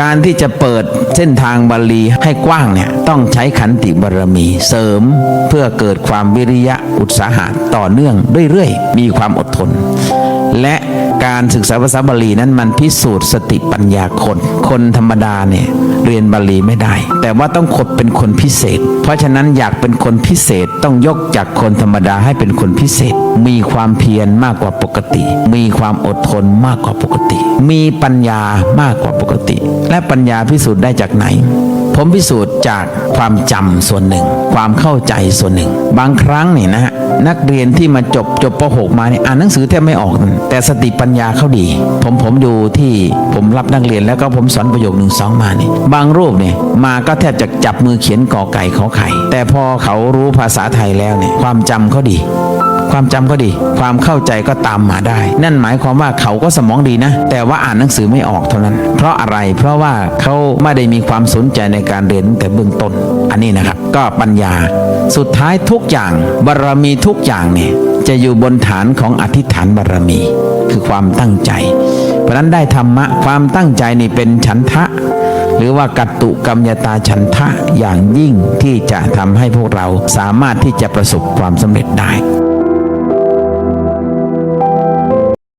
การที่จะเปิดเส้นทางบาลีให้กว้างเนี่ยต้องใช้ขันติบารมี เสริมเพื่อเกิดความวิริยะอุตสาหะต่อเนื่องเรื่อยๆ มีความอดทน การศึกษาภาษาบาลีนั้นมันพิสูจน์สติปัญญาคน คนธรรมดาเนี่ยเรียนบาลีไม่ได้ แต่ว่าต้องคนเป็นคนพิเศษ เพราะฉะนั้นอยากเป็นคนพิเศษต้องยกจากคนธรรมดาให้เป็นคนพิเศษ มีความเพียรมากกว่าปกติ มีความอดทนมากกว่าปกติ มีปัญญามากกว่าปกติ และปัญญาพิสูจน์ได้จากไหน ผมพิสูจน์จากความจำส่วนหนึ่ง ความเข้าใจส่วนหนึ่ง บางครั้งเนี่ยนะฮะนักเรียนที่มาจบจบป .6 มาเนี่ยอ่านหนังสือแทบไม่ออก แต่สติปัญญาเขาดี ผมผมดูที่ผมรับนักเรียนแล้วก็ผมสอนประโยคหนึ่งสองมานี่บางรูปเนี่ยมาก็แทบจะจับมือเขียนกอไก่ขอไข่ แต่พอเขารู้ภาษาไทยแล้วเนี่ยความจำเขาดี ความจำก็ดี ความเข้าใจก็ตามมาได้ นั่นหมายความว่าเขาก็สมองดีนะ แต่ว่าอ่านหนังสือไม่ออกเท่านั้น เพราะอะไรเพราะว่าเขาไม่ได้มีความสนใจในการเรียนแต่เบื้องต้น อันนี้นะครับ ก็ปัญญา สุดท้ายทุกอย่างบารมีทุกอย่างเนี่ยจะอยู่บนฐานของอธิษฐานบารมี คือความตั้งใจ เพราะฉะนั้นได้ธรรมะความตั้งใจนี่เป็นฉันทะหรือว่ากัตตุกรรมยตาฉันทะอย่างยิ่งที่จะทำให้พวกเราสามารถที่จะประสบความสำเร็จได้